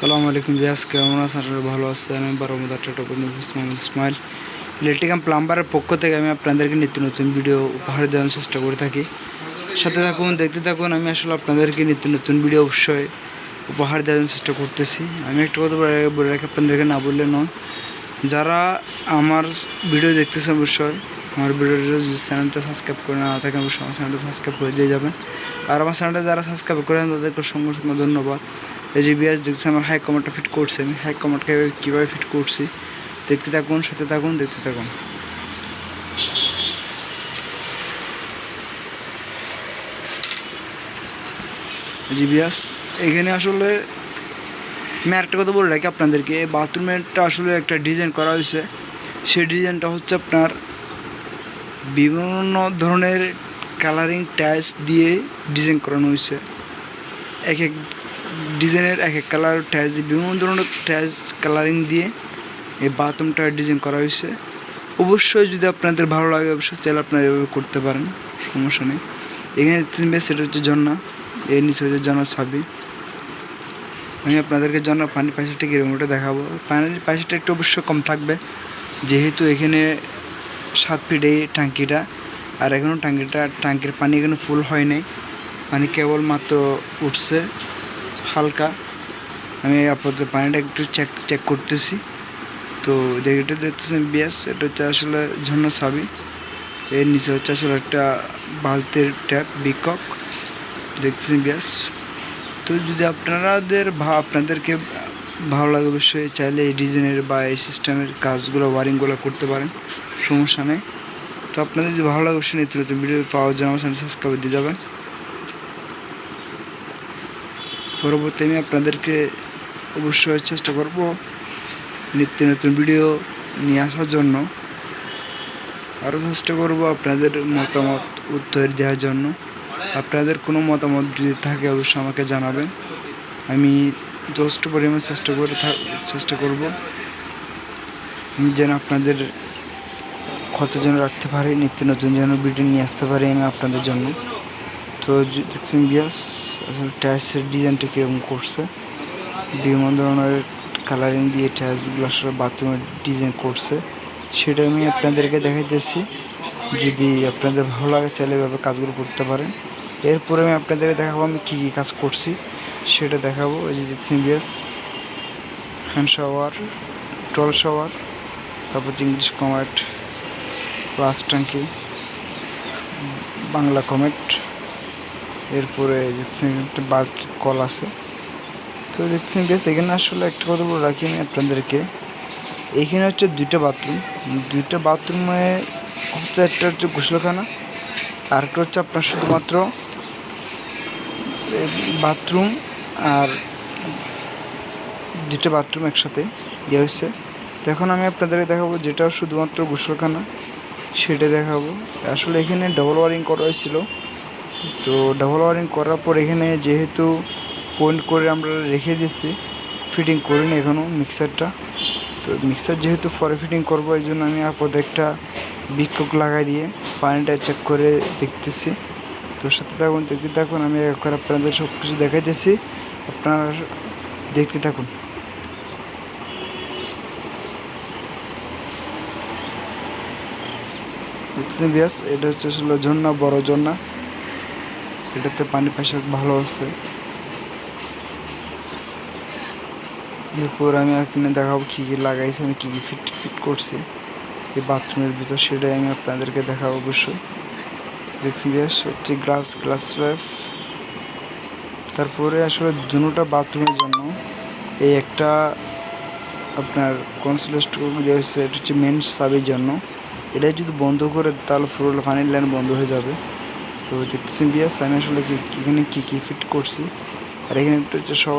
সালামু আলাইকুম বিয়াস কেমন আছেন? ভালো আছেন। আমি বারোমদা ইসমাইল ইলেকট্রিক্যাম প্লাম্বারের পক্ষ থেকে আমি আপনাদেরকে নিত্য নতুন ভিডিও উপহার দেওয়ার চেষ্টা করে থাকি। সাথে থাকুন, দেখতে থাকুন, আমি আসলে আপনাদেরকে নিত্য নতুন ভিডিও অবশ্যই উপহার দেওয়ার চেষ্টা করতেছি। আমি একটা কথা বলে- রাখি আপনাদেরকে না বললে নয়। যারা আমার ভিডিও দেখতেছে অবশ্যই, আমার ভিডিওটা যদি চ্যানেলটা সাবস্ক্রাইব করে না থাকে, অবশ্যই আমার চ্যানেলটা সাবস্ক্রাইব করে দিয়ে যাবেন। আর আমার চ্যানেলটা যারা সাবস্ক্রাইব করেন, তাদেরকে সঙ্গে ধন্যবাদ। এই যে বিয়াস দেখছি আমার হাই কমারটা ফিট করছে। আমি হাই কমারটা কীভাবে ফিট করছি? দেখতে থাকুন, সাথে থাকুন, দেখতে থাকুন। জি এখানে আসলে আমি একটা কথা বলে রাখি আপনাদেরকে। এই বাথরুমেরটা আসলে একটা ডিজাইন করা হয়েছে। সেই ডিজাইনটা হচ্ছে আপনার বিভিন্ন ধরনের কালারিং টাইলস দিয়ে ডিজাইন করানো হয়েছে। এক এক ডিজাইনের এক এক কালার টাইলস দিয়ে, বিভিন্ন ধরনের টাইলস কালারিং দিয়ে এই বাথরুমটা ডিজাইন করা হয়েছে। অবশ্যই যদি আপনাদের ভালো লাগে, অবশ্যই তাহলে আপনারা এভাবে করতে পারেন, সমস্যা নেই। এখানে তিন বেশ সেটা হচ্ছে ঝর্ণা, এর নিচে হচ্ছে ঝর্ণার ছাবি। আমি আপনাদেরকে জন্য পানির পাশেটা কিরকমটা দেখাবো। পানির পাশেটা একটু অবশ্যই কম থাকবে, যেহেতু এখানে সাত ফিট এই ট্যাঙ্কিটা, আর এখনও ট্যাঙ্কিটা, ট্যাঙ্কির পানি এখনও ফুল হয় নাই। পানি কেবলমাত্র উঠছে হালকা। আমি আপাতত পানিটা একটু চেক চেক করতেছি। তো এটা দেখতেছেন বিয়াস, এটা হচ্ছে আসলে ঝর্ণা সাবি এর নিচে হচ্ছে আসলে একটা বালতির ট্যাপ, বিকক। দেখতেছেন বিয়াস? তো যদি আপনারাদের আপনাদেরকে ভালো লাগে অবশ্যই, চাইলে এই ডিজাইনের বা এই সিস্টেমের কাজগুলো, ওয়ারিংগুলো করতে পারেন। সমস্যা নেই। তো আপনাদের যদি ভালো লাগে অবশ্যই নিত্য নতুন ভিডিও পাওয়ার জন্য আমার সাবস্ক্রাইব দিয়ে যাবেন। পরবর্তী আমি আপনাদেরকে অবশ্যই চেষ্টা করব নিত্য নতুন ভিডিও নিয়ে আসার জন্য। আরও চেষ্টা করব আপনাদের মতামত উত্তর দেওয়ার জন্য। আপনাদের কোনো মতামত যদি থাকে, অবশ্যই আমাকে জানাবেন। আমি যথেষ্ট পরিমাণ চেষ্টা করে চেষ্টা করব। আমি যেন আপনাদের ক্ষত যেন রাখতে পারি, নিত্য নতুন যেন ভিডিও নিয়ে আসতে পারি আমি আপনাদের জন্য। তো দেখছেন বিয়াস আসলে টাইলসের ডিজাইনটা কীরকম করছে। বিভিন্ন ধরনের কালারিং দিয়ে টাইলসগুলো আসলে বাথরুমের ডিজাইন করছে। সেটা আমি আপনাদেরকে দেখাইতেছি। যদি আপনাদের ভালো লাগে, চাইলে এভাবে কাজগুলো করতে পারেন। এরপরে আমি আপনাদেরকে দেখাবো আমি কী কী কাজ করছি। সেটা দেখাবো। এই যে দেখছেন বিয়াস হ্যান্ড শাওয়ার, টল শাওয়ার, তারপর ইংলিশ কমেট প্লাস ট্যাঙ্কি, বাংলা কমেট। এরপরে দেখছেন একটা বাল্টি কল আছে। তো দেখছেন বেশ এখানে আসলে একটা কথা বলে রাখি আমি আপনাদেরকে। এখানে হচ্ছে দুইটা বাথরুম। দুইটা বাথরুমে হচ্ছে একটা হচ্ছে গোসলখানা আর একটা হচ্ছে আপনার শুধুমাত্র বাথরুম আর দুইটা বাথরুম একসাথে দেওয়া হয়েছে। তো এখন আমি আপনাদেরকে দেখাবো যেটা শুধুমাত্র গোসলখানা, সেটা দেখাবো। আসলে এখানে ডবল ওয়ারিং করা হয়েছিল। তো ডাবল ওয়ারিং করার পর এখানে যেহেতু পয়েন্ট করে আমরা রেখে দিয়েছি ফিটিং করিনি এখনও মিক্সারটা তো মিক্সার যেহেতু পরে ফিটিং করব, এই জন্য আমি আপাতত একটা বিক্ষোভ লাগাই দিয়ে পানিটা চেক করে দেখতেছি। তো সাথে থাকুন, দেখতে থাকুন, আমি এক করে আপনাদের সব কিছু দেখাইতেছি আপনার দেখতে থাকুন। দেখতেছেন বিয়াস, এটা হচ্ছে আসলে ঝর্ণা, বড় ঝর্ণা। এটাতে পানি পাশে ভালো আছে। এরপর আমি এখানে দেখাবো কী কী লাগাইছি, আমি কী কী ফিট ফিট করছি। এই বাথরুমের ভিতর সেটাই আমি আপনাদেরকে দেখাবো অবশ্যই। দেখছি বেশ একটি গ্লাস গ্লাস র্যাফ তারপরে আসলে দুটা বাথরুমের জন্য এই একটা আপনার কনসুলেস্ট দেওয়া হচ্ছে এটা হচ্ছে মেন সাবের জন্য। এটা যদি বন্ধ করে তাহলে পুরো পানির লাইন বন্ধ হয়ে যাবে। তো যেটা বিয়াস আমি আসলে এখানে কী কী ফিট করছি? আর এখানে একটা হচ্ছে সব